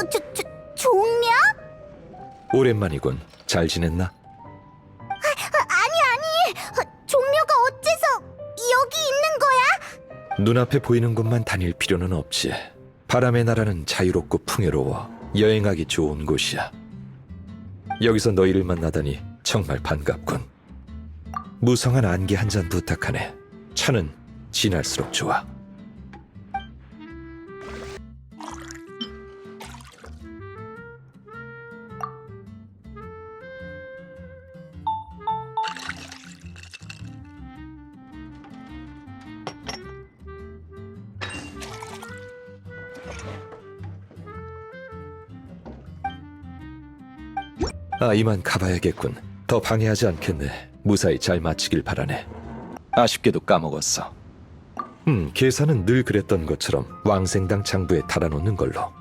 어, 조, 조, 종려? 오랜만이군. 잘 지냈나? 아, 아니 아니 어, 종려가 어째서 여기 있는 거야? 눈앞에 보이는 곳만 다닐 필요는 없지. 바람의 나라는 자유롭고 풍요로워 여행하기 좋은 곳이야. 여기서 너희를 만나다니 정말 반갑군. 무성한 안개 한 잔 부탁하네. 차는 진할수록 좋아. 아, 이만 가봐야겠군. 더 방해하지 않겠네. 무사히 잘 마치길 바라네. 아쉽게도 까먹었어. 음, 계산은 늘 그랬던 것처럼 왕생당 장부에 달아놓는 걸로.